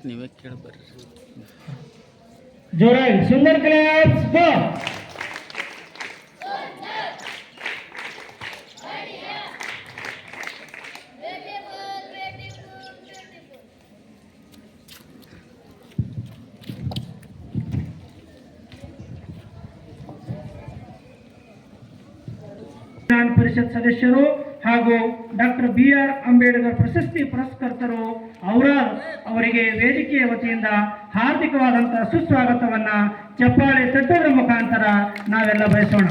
ಮತ್ತೆ ನೀವೇ ಕೇಳಿ ಬರ್ರಿ ಜೋರಾಗಿ ಸುಂದರ್ ಕ್ಲಾಸ್ ಗೋ ವಿಧಾನ ಪರಿಷತ್ ಸದಸ್ಯರು ಹಾಗೂ ಡಾಕ್ಟರ್ ಬಿ ಆರ್ ಅಂಬೇಡ್ಕರ್ ಪ್ರಶಸ್ತಿ ಪುರಸ್ಕರ್ತರು ಅವರ ಅವರಿಗೆ ವೇದಿಕೆಯ ವತಿಯಿಂದ ಹಾರ್ದಿಕವಾದಂತಹ ಸುಸ್ವಾಗತವನ್ನ ಚಪ್ಪಾಳೆ ತಟ್ಟುವುದರ ಮುಖಾಂತರ ನಾವೆಲ್ಲ ಬಯಸೋಣ.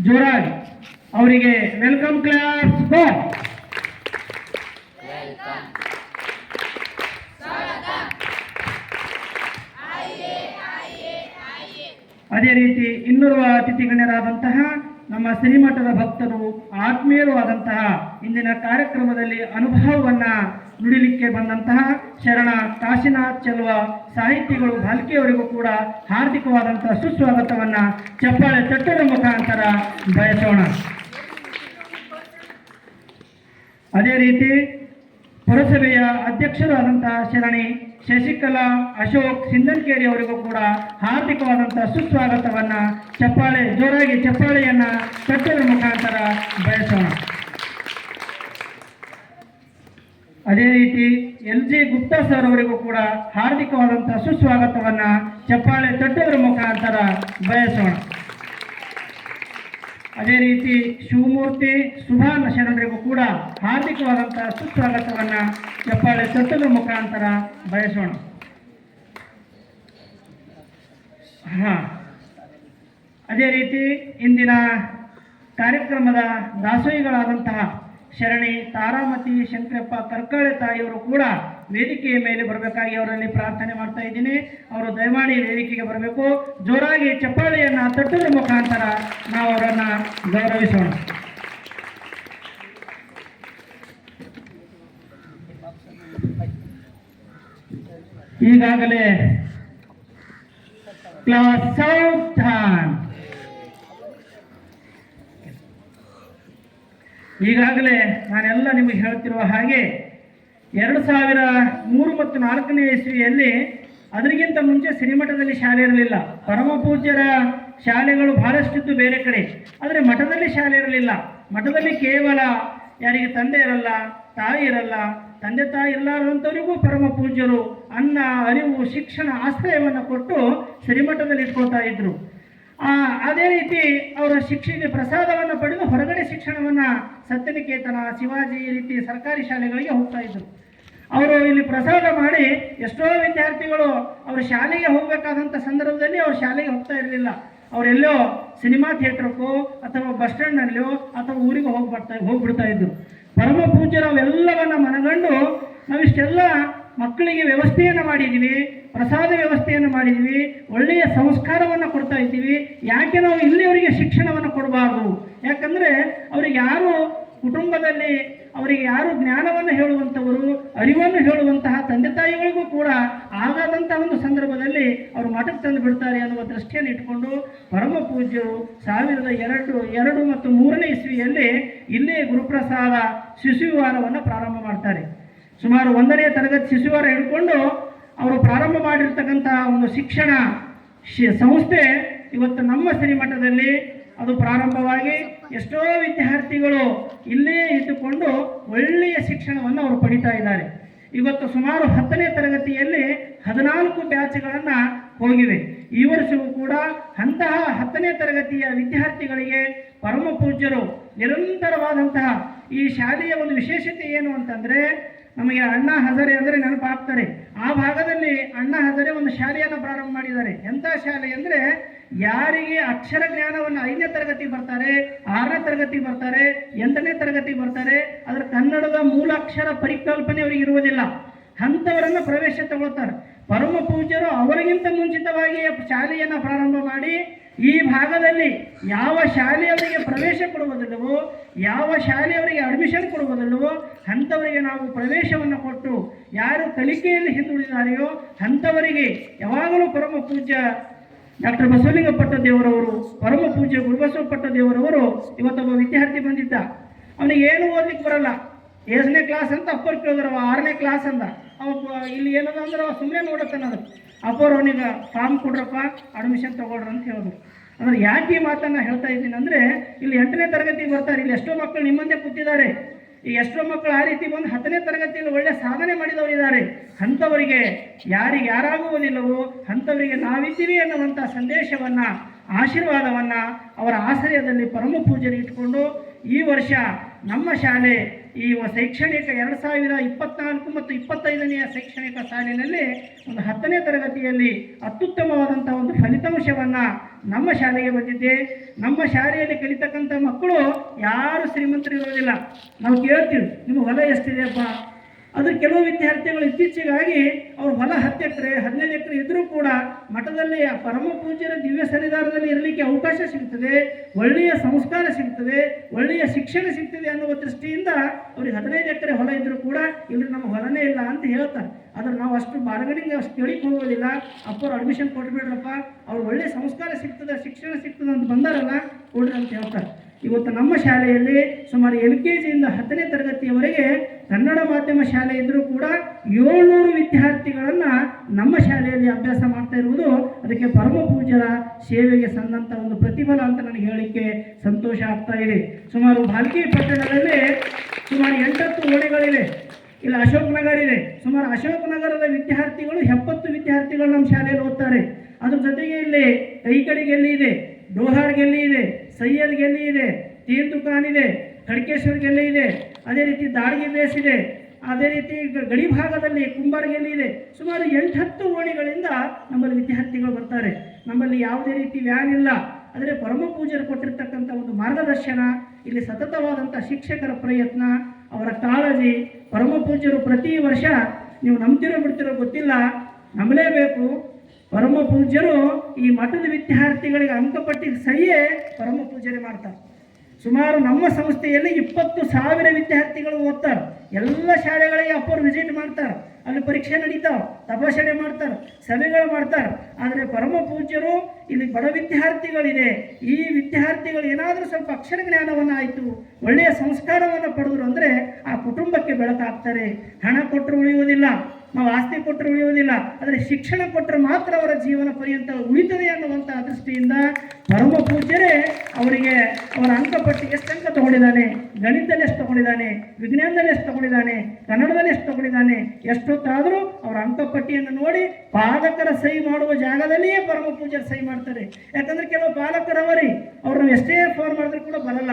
ಜೋರಾಗಿ. ಅವರಿಗೆ ವೆಲ್ಕಮ್ ಕ್ಲಾಸ್ ಅದೇ ರೀತಿ ಇನ್ನೂರು ಅತಿಥಿ ಗಣ್ಯರಾದಂತಹ ನಮ್ಮ ಸಿನಿಮಠದ ಭಕ್ತರು, ಆತ್ಮೀಯರು ಆದಂತಹ ಇಂದಿನ ಕಾರ್ಯಕ್ರಮದಲ್ಲಿ ಅನುಭವವನ್ನ ನುಡಿಲಿಕ್ಕೆ ಬಂದಂತಹ ಶರಣ ಕಾಶಿನಾಥ್ ಚೆಲುವ ಸಾಹಿತಿಗಳು ಭಾಲ್ಕಿಯವರಿಗೂ ಕೂಡ ಹಾರ್ದಿಕವಾದಂತಹ ಸುಸ್ವಾಗತವನ್ನ ಚಪ್ಪಾಳೆ ತಟ್ಟದ ಮುಖಾಂತರ ಬಯಸೋಣ. ಅದೇ ರೀತಿ ಪುರಸಭೆಯ ಅಧ್ಯಕ್ಷರಾದಂತಹ ಶರಣಿ ಶಶಿಕಲಾ, ಅಶೋಕ್ ಸಿಂಧನ್ಕೇರಿ ಅವರಿಗೂ ಕೂಡ ಹಾರ್ದಿಕವಾದಂತಹ ಸುಸ್ವಾಗತವನ್ನ ಚಪ್ಪಾಳೆ, ಜೋರಾಗಿ ಚಪ್ಪಾಳೆಯನ್ನ ಕಟ್ಟದ ಮುಖಾಂತರ ಬಯಸೋಣ. ಅದೇ ರೀತಿ ಎಲ್ ಜಿ ಗುಪ್ತಾ ಸರ್ ಅವರಿಗೂ ಕೂಡ ಹಾರ್ದಿಕವಾದಂತಹ ಸುಸ್ವಾಗತವನ್ನ ಚಪ್ಪಾಳೆ ತಟ್ಟುವುದರ ಮುಖಾಂತರ ಬಯಸೋಣ. ಅದೇ ರೀತಿ ಶಿವಮೂರ್ತಿ ಸುಭಾನ್ ಶರಣರಿಗೂ ಕೂಡ ಹಾರ್ದಿಕವಾದಂತಹ ಸುಸ್ವಾಗತವನ್ನು ಚಪ್ಪಾಳೆ ತಟ್ಟುವ ಮುಖಾಂತರ ಬಯಸೋಣ. ಹಾ. ಅದೇ ರೀತಿ ಇಂದಿನ ಕಾರ್ಯಕ್ರಮದ ದಾಸೋಹಿಗಳಾದಂತಹ ಶರಣಿ ತಾರಾಮತಿ, ಶಂಕರಪ್ಪ, ಕರ್ಕಳೆ ತಾಯಿಯವರು ಕೂಡ ವೇದಿಕೆಯ ಮೇಲೆ ಬರಬೇಕಾಗಿ ಅವರಲ್ಲಿ ಪ್ರಾರ್ಥನೆ ಮಾಡ್ತಾ ಇದ್ದೀನಿ. ಅವರು ದಯಮಾಡಿ ವೇದಿಕೆಗೆ ಬರಬೇಕು. ಜೋರಾಗಿ ಚಪ್ಪಾಳೆಯನ್ನ ತಟ್ಟುವ ಮುಖಾಂತರ ನಾವು ಅವರನ್ನು ಗೌರವಿಸೋಣ. ಈಗಾಗಲೇ ಕ್ಲಾಸ್ ಟೈಮ್ ಈಗಾಗಲೇ ನಾನೆಲ್ಲ ನಿಮಗೆ ಹೇಳ್ತಿರುವ ಹಾಗೆ ಎರಡು ಸಾವಿರ ಮೂರು ಮತ್ತು ನಾಲ್ಕನೇ ಇಸ್ವಿಯಲ್ಲಿ ಅದರಿಗಿಂತ ಮುಂಚೆ ಸಿರಿಮಠದಲ್ಲಿ ಶಾಲೆ ಇರಲಿಲ್ಲ. ಪರಮ ಪೂಜ್ಯರ ಶಾಲೆಗಳು ಬಹಳಷ್ಟಿದ್ದು ಬೇರೆ ಕಡೆ. ಆದರೆ ಮಠದಲ್ಲಿ ಶಾಲೆ ಇರಲಿಲ್ಲ. ಮಠದಲ್ಲಿ ಕೇವಲ ಯಾರಿಗೆ ತಂದೆ ಇರಲ್ಲ ತಾಯಿ ಇರಲ್ಲ ತಂದೆ ತಾಯಿ ಇರಲಾರದಂಥವರಿಗೂ ಪರಮ ಪೂಜ್ಯರು ಅನ್ನ ಅರಿವು ಶಿಕ್ಷಣ ಆಶ್ರಯವನ್ನು ಕೊಟ್ಟು ಸಿರಿಮಠದಲ್ಲಿ ಇಟ್ಕೊಳ್ತಾ ಇದ್ರು. ಆ, ಅದೇ ರೀತಿ ಅವರ ಶಿಕ್ಷೆಗೆ ಪ್ರಸಾದವನ್ನು ಪಡೆದು ಹೊರಗಡೆ ಶಿಕ್ಷಣವನ್ನು ಸತ್ಯನಿಕೇತನ, ಶಿವಾಜಿ ಈ ರೀತಿ ಸರ್ಕಾರಿ ಶಾಲೆಗಳಿಗೆ ಹೋಗ್ತಾ ಇದ್ದರು ಅವರು ಇಲ್ಲಿ ಪ್ರಸಾದ ಮಾಡಿ ಎಷ್ಟೋ ವಿದ್ಯಾರ್ಥಿಗಳು ಅವರು ಶಾಲೆಗೆ ಹೋಗಬೇಕಾದಂಥ ಸಂದರ್ಭದಲ್ಲಿ ಅವರು ಶಾಲೆಗೆ ಹೋಗ್ತಾ ಇರಲಿಲ್ಲ. ಅವರೆಲ್ಲೋ ಸಿನಿಮಾ ಥಿಯೇಟ್ರಕ್ಕೋ ಅಥವಾ ಬಸ್ ಸ್ಟ್ಯಾಂಡ್ನಲ್ಲೋ ಅಥವಾ ಊರಿಗೆ ಹೋಗಿ ಬರ್ತಾ ಹೋಗ್ಬಿಡ್ತಾ ಇದ್ದರು ಪರಮ ಪೂಜ್ಯರು ಮನಗಂಡು ನಾವಿಷ್ಟೆಲ್ಲ ಮಕ್ಕಳಿಗೆ ವ್ಯವಸ್ಥೆಯನ್ನು ಮಾಡಿದ್ದೀವಿ, ಪ್ರಸಾದ ವ್ಯವಸ್ಥೆಯನ್ನು ಮಾಡಿದ್ದೀವಿ, ಒಳ್ಳೆಯ ಸಂಸ್ಕಾರವನ್ನು ಕೊಡ್ತಾ ಇದ್ದೀವಿ. ಯಾಕೆ ನಾವು ಇಲ್ಲಿಯವರಿಗೆ ಶಿಕ್ಷಣವನ್ನು ಕೊಡಬಾರ್ದು? ಯಾಕಂದರೆ ಅವರಿಗೆ ಯಾರು ಕುಟುಂಬದಲ್ಲಿ, ಅವರಿಗೆ ಯಾರು ಜ್ಞಾನವನ್ನು ಹೇಳುವಂಥವರು, ಅರಿವನ್ನು ಹೇಳುವಂತಹ ತಂದೆ ತಾಯಿಗಳಿಗೂ ಕೂಡ ಆಗಾದಂತಹ ಒಂದು ಸಂದರ್ಭದಲ್ಲಿ ಅವರು ಮಠಕ್ಕೆ ತಂದು ಬಿಡ್ತಾರೆ ಅನ್ನುವ ದೃಷ್ಟಿಯನ್ನು ಇಟ್ಕೊಂಡು ಪರಮ ಪೂಜ್ಯರು ಸಾವಿರದ ಎರಡು ಎರಡು ಮತ್ತು ಮೂರನೇ ಇಸ್ವಿಯಲ್ಲಿ ಇಲ್ಲೇ ಗುರುಪ್ರಸಾದ ಶಿಶುವಾರವನ್ನು ಪ್ರಾರಂಭ ಮಾಡ್ತಾರೆ. ಸುಮಾರು ಒಂದನೇ ತರಗತಿ ಶಿಶುವರ ಹಿಡ್ಕೊಂಡು ಅವರು ಪ್ರಾರಂಭ ಮಾಡಿರ್ತಕ್ಕಂಥ ಒಂದು ಶಿಕ್ಷಣ ಸಂಸ್ಥೆ ಇವತ್ತು ನಮ್ಮ ಶ್ರೀಮಠದಲ್ಲಿ ಅದು ಪ್ರಾರಂಭವಾಗಿ ಎಷ್ಟೋ ವಿದ್ಯಾರ್ಥಿಗಳು ಇಲ್ಲೇ ಇದ್ದುಕೊಂಡು ಒಳ್ಳೆಯ ಶಿಕ್ಷಣವನ್ನು ಅವರು ಪಡಿತಾ ಇದ್ದಾರೆ. ಇವತ್ತು ಸುಮಾರು ಹತ್ತನೇ ತರಗತಿಯಲ್ಲಿ ಹದಿನಾಲ್ಕು ಬ್ಯಾಚ್ಗಳನ್ನು ಹೋಗಿವೆ. ಈ ವರ್ಷವೂ ಕೂಡ ಅಂತಹ ಹತ್ತನೇ ತರಗತಿಯ ವಿದ್ಯಾರ್ಥಿಗಳಿಗೆ ಪರಮ ಪೂಜ್ಯರು ನಿರಂತರವಾದಂತಹ ಈ ಶಾಲೆಯ ಒಂದು ವಿಶೇಷತೆ ಏನು ಅಂತಂದ್ರೆ ನಮಗೆ ಅಣ್ಣಾ ಹಜರೆ ಅಂದರೆ ನೆನಪಾಗ್ತಾರೆ. ಆ ಭಾಗದಲ್ಲಿ ಅಣ್ಣ ಹಜರೆ ಒಂದು ಶಾಲೆಯನ್ನು ಪ್ರಾರಂಭ ಮಾಡಿದ್ದಾರೆ. ಎಂಥ ಶಾಲೆ ಅಂದರೆ ಯಾರಿಗೆ ಅಕ್ಷರ ಜ್ಞಾನವನ್ನು ಐದನೇ ತರಗತಿ ಬರ್ತಾರೆ, ಆರನೇ ತರಗತಿ ಬರ್ತಾರೆ, ಎಂಟನೇ ತರಗತಿ ಬರ್ತಾರೆ, ಅದರ ಕನ್ನಡದ ಮೂಲಾಕ್ಷರ ಪರಿಕಲ್ಪನೆ ಅವರಿಗೆ ಇರುವುದಿಲ್ಲ. ಅಂಥವರನ್ನು ಪ್ರವೇಶ ತಗೊಳ್ತಾರೆ. ಪರಮ ಪೂಜ್ಯರು ಅವರಿಗಿಂತ ಮುಂಚಿತವಾಗಿ ಶಾಲೆಯನ್ನು ಪ್ರಾರಂಭ ಮಾಡಿ ಈ ಭಾಗದಲ್ಲಿ ಯಾವ ಶಾಲೆಯವರಿಗೆ ಪ್ರವೇಶ ಕೊಡುವುದಿಲ್ಲವೋ, ಯಾವ ಶಾಲೆಯವರಿಗೆ ಅಡ್ಮಿಷನ್ ಕೊಡುವುದಿಲ್ಲವೋ ಅಂಥವರಿಗೆ ನಾವು ಪ್ರವೇಶವನ್ನು ಕೊಟ್ಟು ಯಾರು ಕಲಿಕೆಯಲ್ಲಿ ಹಿಂದುಳಿದಾರೆಯೋ ಅಂಥವರಿಗೆ ಯಾವಾಗಲೂ ಪರಮ ಪೂಜ್ಯ ಡಾಕ್ಟರ್ ಬಸವಲಿಂಗ ದೇವರವರು, ಪರಮ ಪೂಜ್ಯ ಗುರುಬಸವ ಪಟ್ಟದೇವರವರು ಇವತ್ತೊಬ್ಬ ವಿದ್ಯಾರ್ಥಿ ಬಂದಿದ್ದ. ಅವನಿಗೆ ಏನು ಓದಲಿಕ್ಕೆ ಬರಲ್ಲ. ಏಳನೇ ಕ್ಲಾಸ್ ಅಂತ ಅಪ್ಪರ್ ಕೇಳಿದ್ರವ ಆರನೇ ಕ್ಲಾಸ್ ಅಂದ. ಅವ ಇಲ್ಲಿ ಏನದ ಅಂದ್ರೆ ಅವ ಸುಮ್ಮನೆ ನೋಡತ್ತಾನ ಅದು ಅಪ್ಪರ್ ಅವನಿಗೆ ಫಾರ್ಮ್ ಕೊಡ್ರಪ್ಪ ಅಡ್ಮಿಷನ್ ತಗೊಳ್ರಿ ಅಂತ ಹೇಳಿದ್ರು. ಅಂದ್ರೆ ಯಾಕೆ ಈ ಮಾತನ್ನ ಹೇಳ್ತಾ ಇದ್ದೀನಿ ಅಂದ್ರೆ, ಇಲ್ಲಿ ಎಂಟನೇ ತರಗತಿಗೆ ಬರ್ತಾರೆ, ಇಲ್ಲಿ ಎಷ್ಟೋ ಮಕ್ಕಳು ನಿಮ್ಮಂದೆ ಕೂತಿದ್ದಾರೆ. ಈ ಎಷ್ಟೋ ಮಕ್ಕಳು ಆ ರೀತಿ ಬಂದು ಹತ್ತನೇ ತರಗತಿಯಲ್ಲಿ ಒಳ್ಳೆ ಸಾಧನೆ ಮಾಡಿದವರಿದ್ದಾರೆ. ಅಂಥವರಿಗೆ ಯಾರಿಗೆ ಯಾರಾಗುವುದಿಲ್ಲವೋ, ಅಂಥವರಿಗೆ ನಾವಿದ್ದೀವಿ ಅನ್ನುವಂಥ ಸಂದೇಶವನ್ನ, ಆಶೀರ್ವಾದವನ್ನ ಅವರ ಆಶ್ರಯದಲ್ಲಿ ಪರಮ ಪೂಜೆಗೆ ಇಟ್ಕೊಂಡು ಈ ವರ್ಷ ನಮ್ಮ ಶಾಲೆ ಈ ಶೈಕ್ಷಣಿಕ ಎರಡು ಸಾವಿರ ಇಪ್ಪತ್ನಾಲ್ಕು ಮತ್ತು ಇಪ್ಪತ್ತೈದನೆಯ ಶೈಕ್ಷಣಿಕ ಸಾಲಿನಲ್ಲಿ ಒಂದು ಹತ್ತನೇ ತರಗತಿಯಲ್ಲಿ ಅತ್ಯುತ್ತಮವಾದಂಥ ಒಂದು ಫಲಿತಾಂಶವನ್ನು ನಮ್ಮ ಶಾಲೆಗೆ ಬಂದಿದ್ದೆ ನಮ್ಮ ಶಾಲೆಯಲ್ಲಿ ಕಲಿತಕ್ಕಂಥ ಮಕ್ಕಳು ಯಾರು ಶ್ರೀಮಂತರಿರೋದಿಲ್ಲ ನಾವು ಕೇಳ್ತೀವಿ, ನಿಮ್ಮ ಹೊಲ ಎಷ್ಟಿದೆಯಪ್ಪ ಅದು ಕೆಲವು ವಿದ್ಯಾರ್ಥಿಗಳು ಇತ್ತೀಚೆಗಾಗಿ ಅವ್ರ ಹೊಲ ಹತ್ತು ಎಕರೆ ಹದಿನೈದು ಎಕರೆ ಇದ್ರೂ ಕೂಡ ಮಠದಲ್ಲಿ ಪರಮ ಪೂಜ್ಯರ ದಿವ್ಯ ಸನ್ನಿಧಾನದಲ್ಲಿ ಇರಲಿಕ್ಕೆ ಅವಕಾಶ ಸಿಗ್ತದೆ, ಒಳ್ಳೆಯ ಸಂಸ್ಕಾರ ಸಿಗ್ತದೆ, ಒಳ್ಳೆಯ ಶಿಕ್ಷಣ ಸಿಗ್ತದೆ ಅನ್ನುವ ದೃಷ್ಟಿಯಿಂದ ಅವ್ರಿಗೆ ಹದಿನೈದು ಎಕರೆ ಹೊಲ ಇದ್ರೂ ಕೂಡ ಇಲ್ಲಿ ನಮ್ಮ ಹೊಲನೇ ಇಲ್ಲ ಅಂತ ಹೇಳ್ತಾರೆ. ಆದ್ರೆ ನಾವು ಅಷ್ಟು ಬಾರ್ಗನಿಂಗ್ ಅಷ್ಟು ಕೇಳಿಕ್ ಹೋಗೋದಿಲ್ಲ. ಅಪ್ಪರು ಅಡ್ಮಿಷನ್ ಕೊಟ್ಬಿಡ್ರಪ್ಪ ಅವ್ರು ಒಳ್ಳೆಯ ಸಂಸ್ಕಾರ ಸಿಗ್ತದೆ, ಶಿಕ್ಷಣ ಸಿಗ್ತದೆ ಅಂತ ಬಂದಾರಲ್ಲ, ಕೊಡ್ರಿ ಅಂತ ಹೇಳ್ತಾರೆ. ಇವತ್ತು ನಮ್ಮ ಶಾಲೆಯಲ್ಲಿ ಸುಮಾರು ಎಲ್ ಕೆ ಜಿಯಿಂದ ಹತ್ತನೇ ತರಗತಿಯವರೆಗೆ ಕನ್ನಡ ಮಾಧ್ಯಮ ಶಾಲೆ ಇದ್ದರೂ ಕೂಡ ಏಳ್ನೂರು ವಿದ್ಯಾರ್ಥಿಗಳನ್ನು ನಮ್ಮ ಶಾಲೆಯಲ್ಲಿ ಅಭ್ಯಾಸ ಮಾಡ್ತಾ ಇರುವುದು ಅದಕ್ಕೆ ಪರಮ ಪೂಜ್ಯರ ಸೇವೆಗೆ ಸಂದಂತ ಒಂದು ಪ್ರತಿಫಲ ಅಂತ ನನಗೆ ಹೇಳಲಿಕ್ಕೆ ಸಂತೋಷ ಆಗ್ತಾ ಇದೆ. ಸುಮಾರು ಭಾಲ್ಕಿ ಪಟ್ಟಣದಲ್ಲಿ ಸುಮಾರು ಎಂಟತ್ತು ಓಣೆಗಳಿವೆ ಇಲ್ಲಿ, ಅಶೋಕ್ ನಗರ್ ಇದೆ. ಸುಮಾರು ಅಶೋಕ್ ನಗರದ ವಿದ್ಯಾರ್ಥಿಗಳು ಎಪ್ಪತ್ತು ವಿದ್ಯಾರ್ಥಿಗಳು ನಮ್ಮ ಶಾಲೆಯಲ್ಲಿ ಓದ್ತಾರೆ. ಅದ್ರ ಜೊತೆಗೆ ಇಲ್ಲಿ ಕೈಕಡಿ ಗೆಲ್ಲಿ ಇದೆ ಡೋಹಾರ್ ಗೆಲ್ಲಿ ಇದೆ ಸೈಯದ್ಗೆ ಗೆಲ್ಲಿ ಇದೆ ತೀರ್ ದುಕಾನ್ ಇದೆ ಖಡ್ಕೇಶ್ವರ್ಗೆ ಗೆಲ್ಲಿ ಇದೆ ಅದೇ ರೀತಿ ದಾಡಿಗೆ ಬೇಸ್ ಇದೆ. ಅದೇ ರೀತಿ ಗಡಿ ಭಾಗದಲ್ಲಿ ಕುಂಬಾರಿಗೆಯಲ್ಲಿ ಇದೆ. ಸುಮಾರು ಎಂಟು ಹತ್ತು ಓಣಿಗಳಿಂದ ನಮ್ಮಲ್ಲಿ ವಿದ್ಯಾರ್ಥಿಗಳು ಬರ್ತಾರೆ. ನಮ್ಮಲ್ಲಿ ಯಾವುದೇ ರೀತಿ ವ್ಯಾನ್ ಇಲ್ಲ. ಆದರೆ ಪರಮ ಪೂಜರು ಕೊಟ್ಟಿರ್ತಕ್ಕಂಥ ಒಂದು ಮಾರ್ಗದರ್ಶನ, ಇಲ್ಲಿ ಸತತವಾದಂಥ ಶಿಕ್ಷಕರ ಪ್ರಯತ್ನ, ಅವರ ಕಾಳಜಿ, ಪರಮ ಪೂಜ್ಯರು ಪ್ರತಿ ವರ್ಷ ನೀವು ನಂಬ್ತಿರೋ ಬಿಡ್ತಿರೋ ಗೊತ್ತಿಲ್ಲ. ನಂಬಲೇಬೇಕು ಪರಮ ಪೂಜ್ಯರು ಈ ಮಠದ ವಿದ್ಯಾರ್ಥಿಗಳಿಗೆ ಅಂಕಪಟ್ಟಿ ಸಹಿಯೇ ಪರಮ ಪೂಜನೆ ಮಾಡ್ತಾರೆ. ಸುಮಾರು ನಮ್ಮ ಸಂಸ್ಥೆಯಲ್ಲಿ ಇಪ್ಪತ್ತು ಸಾವಿರ ವಿದ್ಯಾರ್ಥಿಗಳು ಓದ್ತಾರೆ. ಎಲ್ಲ ಶಾಲೆಗಳಿಗೆ ಅಪ್ಪರು ವಿಸಿಟ್ ಮಾಡ್ತಾರೆ. ಅಲ್ಲಿ ಪರೀಕ್ಷೆ ನಡೀತಾವೆ ತಪಾಸಣೆ ಮಾಡ್ತಾರೆ, ಸಭೆಗಳು ಮಾಡ್ತಾರೆ. ಆದರೆ ಪರಮ ಪೂಜ್ಯರು, ಇಲ್ಲಿ ಬಡ ವಿದ್ಯಾರ್ಥಿಗಳಿದೆ. ಈ ವಿದ್ಯಾರ್ಥಿಗಳು ಏನಾದರೂ ಸ್ವಲ್ಪ ಅಕ್ಷರ ಜ್ಞಾನವನ್ನು ಆಯಿತು, ಒಳ್ಳೆಯ ಸಂಸ್ಕಾರವನ್ನು ಪಡೆದ್ರು ಅಂದರೆ ಆ ಕುಟುಂಬಕ್ಕೆ ಬೆಳಕಾಗ್ತಾರೆ. ಹಣ ಕೊಟ್ಟರು ಉಳಿಯುವುದಿಲ್ಲ. ನಾವು ಆಸ್ತಿ ಕೊಟ್ಟರೆ ಉಳಿಯುವುದಿಲ್ಲ, ಆದರೆ ಶಿಕ್ಷಣ ಕೊಟ್ಟರೆ ಮಾತ್ರ ಅವರ ಜೀವನ ಪರ್ಯಂತ ಉಳಿತದೆ ಅನ್ನುವಂಥ ದೃಷ್ಟಿಯಿಂದ ಪರಮ ಪೂಜ್ಯರೇ ಅವರಿಗೆ ಅವರ ಅಂಕಪಟ್ಟಿ ಎಷ್ಟು ಅಂಕ ತಗೊಂಡಿದ್ದಾನೆ, ಗಣಿತದಲ್ಲಿ ಎಷ್ಟು ತಗೊಂಡಿದ್ದಾನೆ, ವಿಜ್ಞಾನದಲ್ಲಿ ಎಷ್ಟು ತಗೊಂಡಿದ್ದಾನೆ, ಕನ್ನಡದಲ್ಲಿ ಎಷ್ಟು ತಗೊಂಡಿದ್ದಾನೆ, ಎಷ್ಟೊತ್ತಾದರೂ ಅವರ ಅಂಕಪಟ್ಟಿಯನ್ನು ನೋಡಿ ಪಾಲಕರ ಸಹಿ ಮಾಡುವ ಜಾಗದಲ್ಲಿಯೇ ಪರಮ ಪೂಜ್ಯರು ಸಹಿ ಮಾಡ್ತಾರೆ. ಯಾಕಂದ್ರೆ ಕೆಲವು ಪಾಲಕರವರಿ, ಅವ್ರನ್ನ ಎಷ್ಟೇ ಫೋನ್ ಮಾಡಿದ್ರು ಕೂಡ ಬರಲ್ಲ.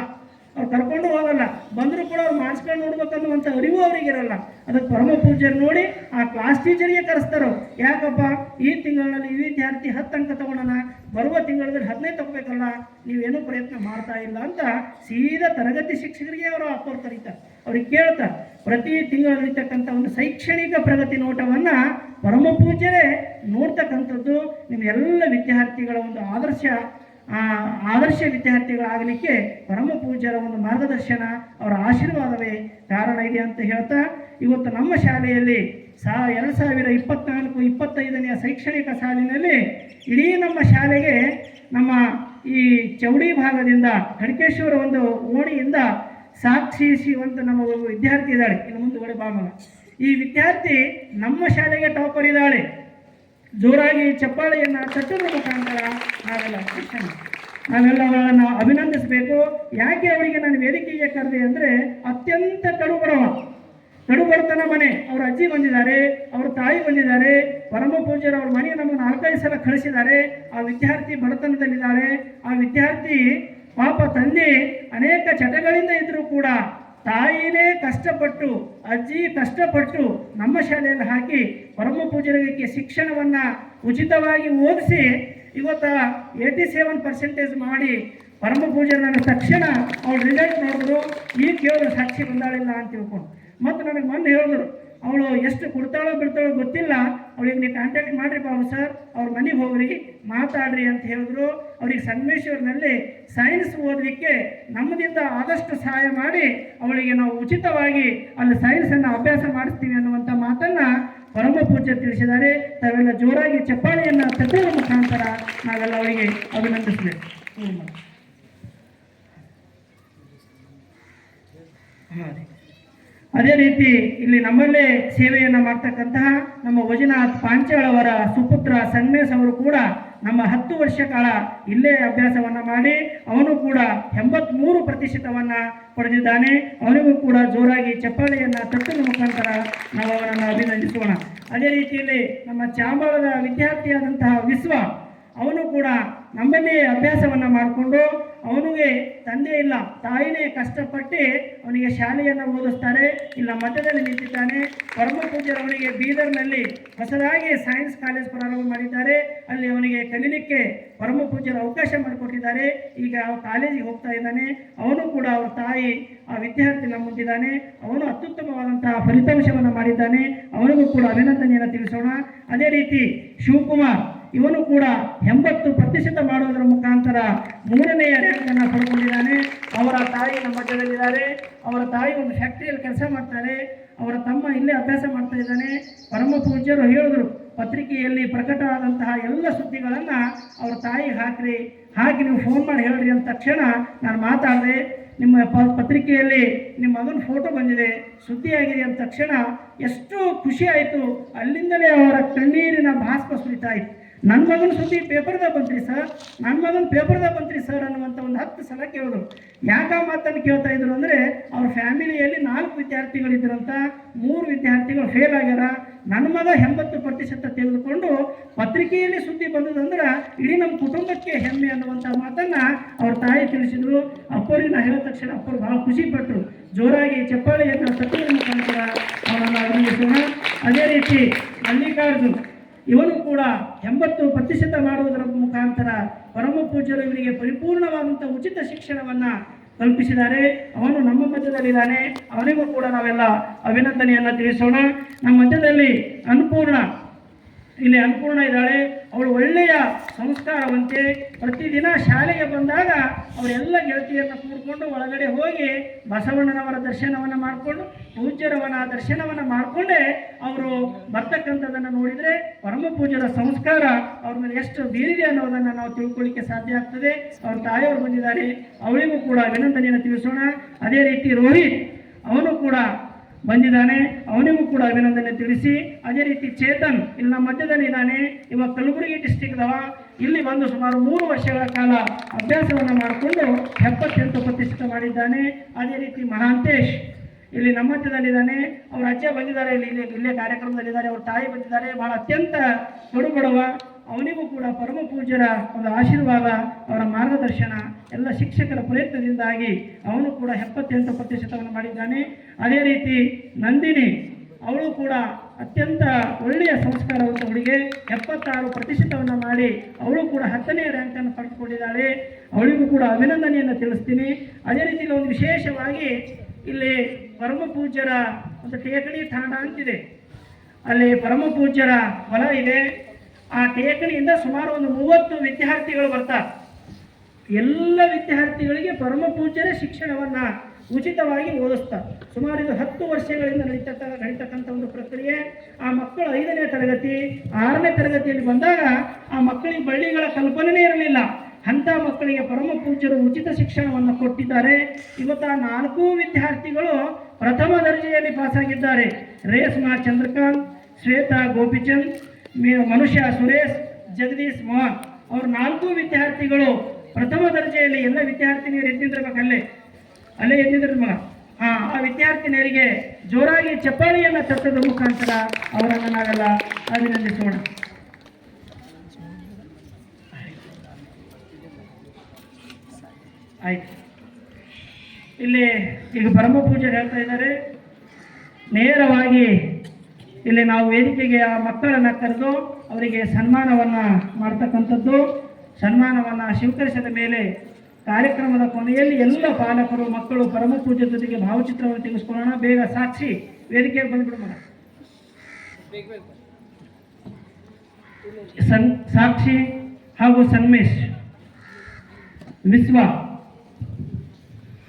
ಅವ್ರು ಕರ್ಕೊಂಡು ಹೋಗಲ್ಲ ಬಂದರೂ ಕೂಡ ಅವ್ರು ಮಾಡಿಸ್ಕೊಂಡು ನೋಡ್ಬೇಕನ್ನುವಂಥ ಅರಿವು ಅವ್ರಿಗೆ ಇರಲ್ಲ ಅದಕ್ಕೆ ಪರಮ ಪೂಜೆ ನೋಡಿ ಆ ಕ್ಲಾಸ್ ಟೀಚರಿಗೆ ಕರೆಸ್ತಾರೋ. ಯಾಕಪ್ಪ, ಈ ತಿಂಗಳಲ್ಲಿ ಈ ವಿದ್ಯಾರ್ಥಿ ಹತ್ತು ಅಂಕ ತಗೊಳ್ಳೋಣ ಬರುವ ತಿಂಗಳಲ್ಲಿ ಹದಿನೈದು ತಗೋಬೇಕಲ್ಲ, ನೀವೇನೂ ಪ್ರಯತ್ನ ಮಾಡ್ತಾ ಇಲ್ಲ ಅಂತ ಸೀದಾ ತರಗತಿ ಶಿಕ್ಷಕರಿಗೆ ಅವರು ಅಪ್ಪರು ಕರೀತಾರೆ. ಅವ್ರಿಗೆ ಕೇಳ್ತಾರೆ. ಪ್ರತಿ ತಿಂಗಳಲ್ಲಿರ್ತಕ್ಕಂಥ ಒಂದು ಶೈಕ್ಷಣಿಕ ಪ್ರಗತಿ ನೋಟವನ್ನು ಪರಮ ಪೂಜ್ಯರೇ ನೋಡ್ತಕ್ಕಂಥದ್ದು. ನಿಮ್ಮ ಎಲ್ಲ ವಿದ್ಯಾರ್ಥಿಗಳ ಒಂದು ಆದರ್ಶ. ಆ, ಆದರ್ಶ ವಿದ್ಯಾರ್ಥಿಗಳಾಗಲಿಕ್ಕೆ ಪರಮ ಪೂಜ್ಯರ ಒಂದು ಮಾರ್ಗದರ್ಶನ ಅವರ ಆಶೀರ್ವಾದವೇ ಕಾರಣ ಇದೆ ಅಂತ ಹೇಳ್ತಾ ಇವತ್ತು ನಮ್ಮ ಶಾಲೆಯಲ್ಲಿ ಸಾ ಎರಡು ಸಾವಿರ ಇಪ್ಪತ್ನಾಲ್ಕು ಇಪ್ಪತ್ತೈದನೆಯ ಶೈಕ್ಷಣಿಕ ಸಾಲಿನಲ್ಲಿ ಇಡೀ ನಮ್ಮ ಶಾಲೆಗೆ ನಮ್ಮ ಈ ಚೌಡಿ ಭಾಗದಿಂದ ಖಡ್ಕೇಶ್ವರ ಒಂದು ಓಣಿಯಿಂದ ಸಾಕ್ಷಿ ಅಂತ ನಮ್ಮ ವಿದ್ಯಾರ್ಥಿ ಇದ್ದಾಳೆ. ಇನ್ನು ಮುಂದುಗಡೆ ಬಾಮಗ ಈ ವಿದ್ಯಾರ್ಥಿ ನಮ್ಮ ಶಾಲೆಗೆ ಟಾಪರ್ ಇದ್ದಾಳೆ. ಜೋರಾಗಿ ಚಪ್ಪಾಳೆಯನ್ನು ತಟ್ಟುವ ಮುಖಾಂತರ ನಾವೆಲ್ಲ ನಾವೆಲ್ಲ ಅವರನ್ನು ಅಭಿನಂದಿಸಬೇಕು. ಯಾಕೆ ಅವರಿಗೆ ನಾನು ವೇದಿಕೆಗೆ ಕರೆದೆ ಅಂದರೆ ಅತ್ಯಂತ ಕಡುಬಡವ. ಕಡುಬಡತನ ಮನೆ. ಅವರ ಅಜ್ಜಿ ಬಂದಿದ್ದಾರೆ, ಅವ್ರ ತಾಯಿ ಬಂದಿದ್ದಾರೆ, ಪರಮ ಪೂಜ್ಯರು ಅವ್ರ ಮನೆಗೆ ನಮ್ಮನ್ನು ನಾಲ್ಕೈದು ಸಲ ಕಳಿಸಿದ್ದಾರೆ. ಆ ವಿದ್ಯಾರ್ಥಿ ಬಡತನದಲ್ಲಿದ್ದಾರೆ ಆ ವಿದ್ಯಾರ್ಥಿ ಪಾಪ ತಂದೆ ಅನೇಕ ಚಟಗಳಿಂದ ಇದ್ದರೂ ಕೂಡ ತಾಯಿನೇ ಕಷ್ಟಪಟ್ಟು, ಅಜ್ಜಿ ಕಷ್ಟಪಟ್ಟು ನಮ್ಮ ಶಾಲೆಯಲ್ಲಿ ಹಾಕಿ ಪರಮ ಪೂಜರಿಗೆ ಶಿಕ್ಷಣವನ್ನು ಉಚಿತವಾಗಿ ಓದಿಸಿ ಇವತ್ತ ಏಯ್ಟಿ ಸೆವೆನ್ ಪರ್ಸೆಂಟೇಜ್ ಮಾಡಿ ಪರಮ ಪೂಜೆಯನ್ನು ತಕ್ಷಣ ಅವ್ರು ರಿಸಲ್ಟ್ ನೋಡಿದ್ರು ಈ ಕೇವಲ ಸಾಕ್ಷಿ ಬಂದಾಳಿಲ್ಲ ಅಂತ ತಿಳ್ಕೊಂಡು ಮತ್ತು ನನಗೆ ಮೊನ್ನೆ ಹೇಳಿದ್ರು ಅವಳು ಎಷ್ಟು ಕೊಡ್ತಾಳೋ ಬಿಡ್ತಾಳೋ ಗೊತ್ತಿಲ್ಲ. ಅವಳಿಗೆ ನೀವು ಕಾಂಟ್ಯಾಕ್ಟ್ ಮಾಡ್ರಿ ಬಾಬು ಸರ್ ಅವ್ರ ಮನೆಗೆ ಹೋಗ್ರಿ ಮಾತಾಡ್ರಿ ಅಂತ ಹೇಳಿದ್ರು. ಅವ್ರಿಗೆ ಸಂಗಮೇಶ್ವರನಲ್ಲಿ ಸೈನ್ಸ್ ಓದಲಿಕ್ಕೆ ನಮ್ಮದಿಂದ ಆದಷ್ಟು ಸಹಾಯ ಮಾಡಿ ಅವಳಿಗೆ ನಾವು ಉಚಿತವಾಗಿ ಅಲ್ಲಿ ಸೈನ್ಸನ್ನು ಅಭ್ಯಾಸ ಮಾಡಿಸ್ತೀವಿ ಅನ್ನುವಂಥ ಮಾತನ್ನು ಪರಮ ಪೂಜೆ ತಿಳಿಸಿದ್ದಾರೆ. ತಾವೆಲ್ಲ ಜೋರಾಗಿ ಚಪ್ಪಾಳೆಯನ್ನು ತಟ್ಟುವ ಮುಖಾಂತರ ನಾವೆಲ್ಲ ಅವರಿಗೆ ಅಭಿನಂದಿಸಬೇಕು. ಹಾಂ ರೀ. ಅದೇ ರೀತಿ ಇಲ್ಲಿ ನಮ್ಮಲ್ಲೇ ಸೇವೆಯನ್ನು ಮಾಡ್ತಕ್ಕಂತಹ ನಮ್ಮ ವಜನಾಥ್ ಪಾಂಚಾಳ್ ಅವರ ಸುಪುತ್ರ ಸಂಗಮೇಶ್ ಅವರು ಕೂಡ ನಮ್ಮ ಹತ್ತು ವರ್ಷ ಕಾಲ ಇಲ್ಲೇ ಅಭ್ಯಾಸವನ್ನು ಮಾಡಿ ಅವನು ಕೂಡ ಎಂಬತ್ಮೂರು ಪ್ರತಿಶತವನ್ನು ಪಡೆದಿದ್ದಾನೆ. ಅವನಿಗೂ ಕೂಡ ಜೋರಾಗಿ ಚಪ್ಪಾಳೆಯನ್ನು ತಟ್ಟುವ ಮುಖಾಂತರ ನಾವು ಅವನನ್ನು ಅಭಿನಂದಿಸೋಣ. ಅದೇ ರೀತಿಯಲ್ಲಿ ನಮ್ಮ ಚಾಂಬಾಳದ ವಿದ್ಯಾರ್ಥಿಯಾದಂತಹ ವಿಶ್ವ, ಅವನು ಕೂಡ ನಮ್ಮಲ್ಲಿ ಅಭ್ಯಾಸವನ್ನು ಮಾಡಿಕೊಂಡು ಅವನಿಗೆ ತಂದೆ ಇಲ್ಲ, ತಾಯಿನೇ ಕಷ್ಟಪಟ್ಟು ಅವನಿಗೆ ಶಾಲೆಯನ್ನು ಓದಿಸ್ತಾರೆ, ಇಲ್ಲ ಮಧ್ಯದಲ್ಲಿ ನಿಂತಿದ್ದಾನೆ. ಪರಮ ಅವನಿಗೆ ಬೀದರ್ನಲ್ಲಿ ಹೊಸದಾಗಿ ಸೈನ್ಸ್ ಕಾಲೇಜ್ ಪ್ರಾರಂಭ ಮಾಡಿದ್ದಾರೆ. ಅಲ್ಲಿ ಅವನಿಗೆ ಕಲೀಲಿಕ್ಕೆ ಪರಮ ಅವಕಾಶ ಮಾಡಿಕೊಟ್ಟಿದ್ದಾರೆ. ಈಗ ಅವ ಕಾಲೇಜಿಗೆ ಹೋಗ್ತಾ ಇದ್ದಾನೆ. ಅವನು ಕೂಡ ಅವ್ರ ತಾಯಿ, ಆ ವಿದ್ಯಾರ್ಥಿ ಮುಂದಿದ್ದಾನೆ. ಅವನು ಅತ್ಯುತ್ತಮವಾದಂತಹ ಫಲಿತಾಂಶವನ್ನು ಮಾಡಿದ್ದಾನೆ. ಅವನಿಗೂ ಕೂಡ ಅಭಿನಂದನೆಯನ್ನು ತಿಳಿಸೋಣ. ಅದೇ ರೀತಿ ಶಿವಕುಮಾರ್ ಇವನು ಕೂಡ ಎಂಬತ್ತು ಪ್ರತಿಶತ ಮಾಡೋದರ ಮುಖಾಂತರ ಮೂರನೆಯ ರ್ಯಾಂಕನ್ನು ಪಡ್ಕೊಂಡಿದ್ದಾನೆ. ಅವರ ತಾಯಿ ನಮ್ಮ ಮಧ್ಯದಲ್ಲಿದ್ದಾರೆ. ಅವರ ತಾಯಿ ಒಂದು ಫ್ಯಾಕ್ಟ್ರಿಯಲ್ಲಿ ಕೆಲಸ ಮಾಡ್ತಾರೆ ಅವರ ತಮ್ಮ ಇಲ್ಲೇ ಅಭ್ಯಾಸ ಮಾಡ್ತಾ ಇದ್ದಾನೆ. ಪರಮ ಪೂಜ್ಯರು ಹೇಳಿದರು, ಪತ್ರಿಕೆಯಲ್ಲಿ ಪ್ರಕಟ ಆದಂತಹ ಎಲ್ಲ ಸುದ್ದಿಗಳನ್ನು ಅವ್ರ ತಾಯಿಗೆ ಹಾಕ್ರಿ. ಹಾಕಿ ನೀವು ಫೋನ್ ಮಾಡಿ ಹೇಳ್ರಿ ಅಂದ ತಕ್ಷಣ ನಾನು ಮಾತಾಡಿದೆ. ನಿಮ್ಮ ಪತ್ರಿಕೆಯಲ್ಲಿ ನಿಮ್ಮ ಮಗನ ಫೋಟೋ ಬಂದಿದೆ. ಸುದ್ದಿಯಾಗಿದೆ ಅಂದ ತಕ್ಷಣ ಎಷ್ಟು ಖುಷಿ ಆಯಿತು. ಅಲ್ಲಿಂದಲೇ ಅವರ ಕಣ್ಣೀರಿನ ಭಾಸ್ಕ ಸುರಿತಾ ಇತ್ತು. ನನ್ನ ಮಗನ ಸುದ್ದಿ ಪೇಪರ್ದಾಗ ಬಂತ್ರಿ ಸರ್ ನನ್ನ ಮಗನ ಪೇಪರ್ದಾಗ ಬಂತ್ರಿ ಸರ್ ಅನ್ನುವಂಥ ಒಂದು ಹತ್ತು ಸಲ ಕೇಳಿದ್ರು. ಯಾಕ ಮಾತನ್ನು ಕೇಳ್ತಾ ಇದ್ರು ಅಂದರೆ ಅವ್ರ ಫ್ಯಾಮಿಲಿಯಲ್ಲಿ ನಾಲ್ಕು ವಿದ್ಯಾರ್ಥಿಗಳಿದ್ರಂತ ಮೂರು ವಿದ್ಯಾರ್ಥಿಗಳು ಫೇಲ್ ಆಗ್ಯಾರ. ನನ್ನ ಮಗ ಎಂಬತ್ತು ಪ್ರತಿಶತ ತೆಗೆದುಕೊಂಡು ಪತ್ರಿಕೆಯಲ್ಲಿ ಸುದ್ದಿ ಬಂದದಂದ್ರೆ ಇಡೀ ನಮ್ಮ ಕುಟುಂಬಕ್ಕೆ ಹೆಮ್ಮೆ ಅನ್ನುವಂಥ ಮಾತನ್ನು ಅವ್ರ ತಾಯಿ ತಿಳಿಸಿದ್ರು. ಅಪ್ಪರಿಗೆ ನಾ ಹೇಳಿದ ತಕ್ಷಣ ಅಪ್ಪರು ಭಾಳ ಖುಷಿ ಪಟ್ಟರು ಜೋರಾಗಿ ಚಪ್ಪಾಳೆಯನ್ನು ಸತ್ಯ ಮುಖಾಂತರ ಅಭಿನಂದಿಸೋಣ ಅದೇ ರೀತಿ ಮಲ್ಲಿಕಾರ್ಜುನ್ ಇವನು ಕೂಡ ಎಂಬತ್ತು ಪ್ರತಿಶತ ಮಾಡುವುದರ ಮುಖಾಂತರ ಪರಮ ಪೂಜ್ಯರು ಇವರಿಗೆ ಪರಿಪೂರ್ಣವಾದಂಥ ಉಚಿತ ಶಿಕ್ಷಣವನ್ನು ಕಲ್ಪಿಸಿದ್ದಾರೆ. ಅವನು ನಮ್ಮ ಮಧ್ಯದಲ್ಲಿದ್ದಾನೆ. ಅವನಿಗೂ ಕೂಡ ನಾವೆಲ್ಲ ಅಭಿನಂದನೆಯನ್ನು ತಿಳಿಸೋಣ. ನಮ್ಮ ಮಧ್ಯದಲ್ಲಿ ಅನ್ನಪೂರ್ಣ ಇಲ್ಲಿ ಅನ್ನಪೂರ್ಣ ಇದ್ದಾಳೆ. ಅವಳು ಒಳ್ಳೆಯ ಸಂಸ್ಕಾರವಂತೆ ಪ್ರತಿದಿನ ಶಾಲೆಗೆ ಬಂದಾಗ ಅವರೆಲ್ಲ ಗೆಳತಿಯನ್ನು ಕೂಡ್ಕೊಂಡು ಒಳಗಡೆ ಹೋಗಿ ಬಸವಣ್ಣನವರ ದರ್ಶನವನ್ನು ಮಾಡಿಕೊಂಡು, ಪೂಜ್ಯರವನ ದರ್ಶನವನ್ನು ಮಾಡಿಕೊಂಡೇ ಅವರು ಬರ್ತಕ್ಕಂಥದ್ದನ್ನು ನೋಡಿದರೆ ಪರಮ ಸಂಸ್ಕಾರ ಅವ್ರ ಮೇಲೆ ಎಷ್ಟು ಬೀರಿದೆ ಅನ್ನೋದನ್ನು ನಾವು ತಿಳ್ಕೊಳ್ಳಿಕ್ಕೆ ಸಾಧ್ಯ ಆಗ್ತದೆ. ಅವ್ರ ತಾಯಿಯವರು ಬಂದಿದ್ದಾರೆ. ಅವಳಿಗೂ ಕೂಡ ಅಭಿನಂದನೆಯನ್ನು ತಿಳಿಸೋಣ. ಅದೇ ರೀತಿ ರೋಹಿತ್, ಅವನು ಕೂಡ ಬಂದಿದ್ದಾನೆ. ಅವನಿಗೂ ಕೂಡ ಅಭಿನಂದನೆ ತಿಳಿಸಿ. ಅದೇ ರೀತಿ ಚೇತನ್ ಇಲ್ಲಿ ನಮ್ಮ ಮಧ್ಯದಲ್ಲಿ ಇದ್ದಾನೆ. ಇವಾಗ ಕಲಬುರಗಿ ಡಿಸ್ಟಿಕ್ದವ ಇಲ್ಲಿ ಬಂದು ಸುಮಾರು ಮೂರು ವರ್ಷಗಳ ಕಾಲ ಅಭ್ಯಾಸವನ್ನು ಮಾಡಿಕೊಂಡು ಎಪ್ಪತ್ತೆಂಟು ಪ್ರತಿಷ್ಠಿತ ಮಾಡಿದ್ದಾನೆ. ಅದೇ ರೀತಿ ಮಹಾಂತೇಶ್ ಇಲ್ಲಿ ನಮ್ಮ ಮಧ್ಯದಲ್ಲಿದ್ದಾನೆ ಅವ್ರ ಅಜ್ಜ ಬಂದಿದ್ದಾರೆ. ಇಲ್ಲಿ ಇಲ್ಲಿ ಇಲ್ಲೇ ಕಾರ್ಯಕ್ರಮದಲ್ಲಿದ್ದಾರೆ ಅವ್ರ ತಾಯಿ ಬಂದಿದ್ದಾರೆ. ಬಹಳ ಅತ್ಯಂತ ಕೊಡುಗೊಡುವ ಅವನಿಗೂ ಕೂಡ ಪರಮ ಪೂಜ್ಯರ ಒಂದು ಆಶೀರ್ವಾದ, ಅವರ ಮಾರ್ಗದರ್ಶನ ಎಲ್ಲ ಶಿಕ್ಷಕರ ಪ್ರಯತ್ನದಿಂದಾಗಿ ಅವನು ಕೂಡ ಎಪ್ಪತ್ತೆಂಟು ಪ್ರತಿಶತವನ್ನು ಮಾಡಿದ್ದಾನೆ. ಅದೇ ರೀತಿ ನಂದಿನಿ, ಅವಳು ಕೂಡ ಅತ್ಯಂತ ಒಳ್ಳೆಯ ಸಂಸ್ಕಾರವಂತ ಹುಡುಗಿ. ಎಪ್ಪತ್ತಾರು ಪ್ರತಿಶತವನ್ನು ಮಾಡಿ ಅವಳು ಕೂಡ ಹತ್ತನೇ ರ್ಯಾಂಕನ್ನು ಪಡೆದುಕೊಂಡಿದ್ದಾಳೆ. ಅವಳಿಗೂ ಕೂಡ ಅಭಿನಂದನೆಯನ್ನು ತಿಳಿಸ್ತೀನಿ. ಅದೇ ರೀತಿ ಒಂದು ವಿಶೇಷವಾಗಿ ಇಲ್ಲಿ ಪರಮ ಪೂಜ್ಯರ ಒಂದು ಟೇಕಣಿ ತಾಂಡ ಅಂತಿದೆ. ಅಲ್ಲಿ ಪರಮ ಪೂಜ್ಯರ ಹೊಲ ಇದೆ. ಆ ಟೇಕಣಿಯಿಂದ ಸುಮಾರು ಒಂದು ಮೂವತ್ತು ವಿದ್ಯಾರ್ಥಿಗಳು ಬರ್ತಾರೆ. ಎಲ್ಲ ವಿದ್ಯಾರ್ಥಿಗಳಿಗೆ ಪರಮ ಪೂಜ್ಯರೇ ಶಿಕ್ಷಣವನ್ನು ಉಚಿತವಾಗಿ ಓದಿಸ್ತಾರೆ. ಸುಮಾರು ಇದು ಹತ್ತು ವರ್ಷಗಳಿಂದ ನಡೀತಕ್ಕ ನಡೀತಕ್ಕಂಥ ಒಂದು ಪ್ರಕ್ರಿಯೆ. ಆ ಮಕ್ಕಳು ಐದನೇ ತರಗತಿ, ಆರನೇ ತರಗತಿಯಲ್ಲಿ ಬಂದಾಗ ಆ ಮಕ್ಕಳಿಗೆ ಬಳ್ಳಿಗಳ ಕಲ್ಪನೆನೇ ಇರಲಿಲ್ಲ. ಅಂಥ ಮಕ್ಕಳಿಗೆ ಪರಮ ಪೂಜ್ಯರು ಉಚಿತ ಶಿಕ್ಷಣವನ್ನು ಕೊಟ್ಟಿದ್ದಾರೆ. ಇವತ್ತು ಆ ನಾಲ್ಕು ವಿದ್ಯಾರ್ಥಿಗಳು ಪ್ರಥಮ ದರ್ಜೆಯಲ್ಲಿ ಪಾಸಾಗಿದ್ದಾರೆ. ರೇಸ್ಮಾ ಚಂದ್ರಕಾಂತ್, ಶ್ವೇತಾ ಗೋಪಿಚಂದ್ ಮನುಷ್ಯ ಸುರೇಶ್, ಜಗದೀಶ್ ಮೋಹನ್. ಅವ್ರ ನಾಲ್ಕು ವಿದ್ಯಾರ್ಥಿಗಳು ಪ್ರಥಮ ದರ್ಜೆಯಲ್ಲಿ ಎಲ್ಲ ವಿದ್ಯಾರ್ಥಿನಿಯರು ಎದ್ದಿದ್ರಬೇಕು ಅಲ್ಲೇ ಅಲ್ಲೇ ಎದ್ದಿದ್ರ ಮಗ. ಆ ಆ ವಿದ್ಯಾರ್ಥಿನಿಯರಿಗೆ ಜೋರಾಗಿ ಚಪ್ಪಾಳಿಯನ್ನು ತಟ್ಟದ ಮುಖಾಂತರ ಅವರನ್ನು ನಾವೆಲ್ಲ ಅಭಿನಂದಿಸೋಣ. ಆಯ್ತು. ಇಲ್ಲಿ ಈಗ ಪರಮ ಪೂಜೆ ಹೇಳ್ತಾ ಇದ್ದಾರೆ. ನೇರವಾಗಿ ಇಲ್ಲಿ ನಾವು ವೇದಿಕೆಗೆ ಆ ಮಕ್ಕಳನ್ನು ಕರೆದು ಅವರಿಗೆ ಸನ್ಮಾನವನ್ನು ಮಾಡ್ತಕ್ಕಂಥದ್ದು. ಸನ್ಮಾನವನ್ನು ಸ್ವೀಕರಿಸಿದ ಮೇಲೆ ಕಾರ್ಯಕ್ರಮದ ಕೊನೆಯಲ್ಲಿ ಎಲ್ಲ ಪಾಲಕರು, ಮಕ್ಕಳು, ಪರಮ ಪೂಜೆ ಜೊತೆಗೆ ಭಾವಚಿತ್ರವನ್ನು ತೆಗೆಸ್ಕೊಳ್ಳೋಣ. ಬೇಗ ಸಾಕ್ಷಿ ವೇದಿಕೆಗೆ ಬಂದ್ಬಿಡೋಣ ಸಾಕ್ಷಿ ಹಾಗೂ ಸನ್ಮೇಶ್, ವಿಶ್ವ.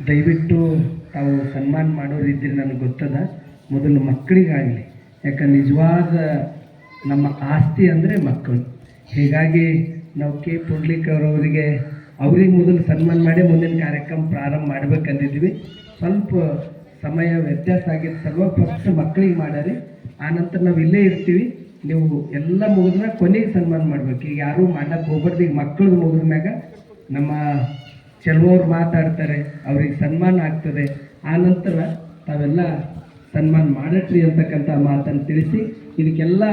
ದಯವಿಟ್ಟು ತಾವು ಸನ್ಮಾನ ಮಾಡೋರಿದ್ದೀರಿ ನನಗೆ ಗೊತ್ತದ. ಮೊದಲು ಮಕ್ಕಳಿಗಾಗಲಿ. ಯಾಕಂದ್ರೆ ನಿಜವಾದ ನಮ್ಮ ಆಸ್ತಿ ಅಂದರೆ ಮಕ್ಕಳು. ಹೀಗಾಗಿ ನಾವು ಕೆ ಪುಂಡ್ಲಿಕ್ ಅವರಿಗೆ ಅವ್ರಿಗೆ ಮೊದಲು ಸನ್ಮಾನ ಮಾಡಿ ಮುಂದಿನ ಕಾರ್ಯಕ್ರಮ ಪ್ರಾರಂಭ ಮಾಡ್ಬೇಕಂದಿದ್ವಿ ಸ್ವಲ್ಪ ಸಮಯ ವ್ಯತ್ಯಾಸ ಆಗಿತ್ತು ಸ್ವಲ್ಪ ಫಸ್ಟ್ ಮಕ್ಕಳಿಗೆ ಮಾಡರಿ. ಆನಂತರ ನಾವು ಇಲ್ಲೇ ಇರ್ತೀವಿ. ನೀವು ಎಲ್ಲ ಮುಗಿದ್ರ ಕೊನೆಗೆ ಸನ್ಮಾನ ಮಾಡ್ಬೇಕು. ಈಗ ಯಾರೂ ಮಾಡಕ್ಕೆ ಹೋಗ್ಬಾರ್ದು. ಈಗ ಮಕ್ಕಳು ಮುಗಿದ ಮ್ಯಾಗ ನಮ್ಮ ಚೆಲುವವ್ರು ಮಾತಾಡ್ತಾರೆ. ಅವ್ರಿಗೆ ಸನ್ಮಾನ ಆಗ್ತದೆ. ಆನಂತರ ತಾವೆಲ್ಲ ಸನ್ಮಾನ ಮಾಡಟ್ರಿ ಅಂತಕ್ಕಂಥ ಮಾತನ್ನು ತಿಳಿಸಿ, ಇದಕ್ಕೆಲ್ಲ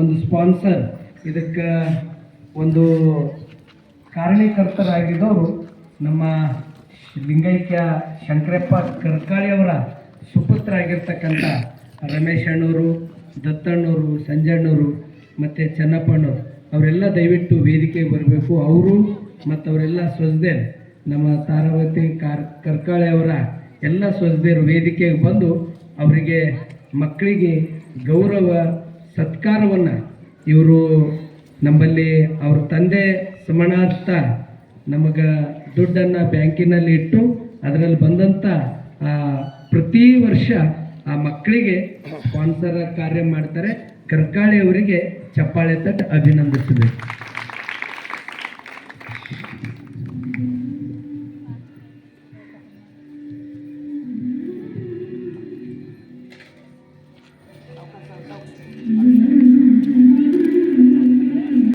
ಒಂದು ಸ್ಪಾನ್ಸರ್. ಇದಕ್ಕೆ ಒಂದು ಕಾರಣೀಕರ್ತರಾಗಿದ್ದವರು ನಮ್ಮ ಲಿಂಗೈಕ್ಯ ಶಂಕರಪ್ಪ ಕರ್ಕಾಳಿಯವರ ಸುಪುತ್ರ ಆಗಿರ್ತಕ್ಕಂಥ ರಮೇಶ್ ಅಣ್ಣವರು ದತ್ತಣ್ಣವರು ಸಂಜಣ್ಣವರು ಮತ್ತು ಚನ್ನಪ್ಪಣ್ಣವರು ಅವರೆಲ್ಲ ದಯವಿಟ್ಟು ವೇದಿಕೆಗೆ ಬರಬೇಕು. ಅವರು ಮತ್ತು ಅವರೆಲ್ಲ ಸ್ವಜ್ದೆ ನಮ್ಮ ತಾರಾವತಿ ಕಾರ್ ಕರ್ಕಾಳಿಯವರ ಎಲ್ಲ ಸ್ವಸ್ದೇರು ವೇದಿಕೆಗೆ ಬಂದು ಅವರಿಗೆ ಮಕ್ಕಳಿಗೆ ಗೌರವ, ಸತ್ಕಾರವನ್ನು ಇವರು ನಮ್ಮಲ್ಲಿ ಅವ್ರ ತಂದೆ ಸಮಾನಾರ್ಥ ನಮಗೆ ದುಡ್ಡನ್ನು ಬ್ಯಾಂಕಿನಲ್ಲಿ ಇಟ್ಟು ಅದರಲ್ಲಿ ಬಂದಂಥ ಪ್ರತಿ ವರ್ಷ ಆ ಮಕ್ಕಳಿಗೆ ಸ್ಪಾನ್ಸರ್ ಕಾರ್ಯ ಮಾಡ್ತಾರೆ. ಕರ್ಕಾಳಿ ಅವರಿಗೆ ಚಪ್ಪಾಳೆ ತಟ್ಟು ಅಭಿನಂದಿಸಬೇಕು.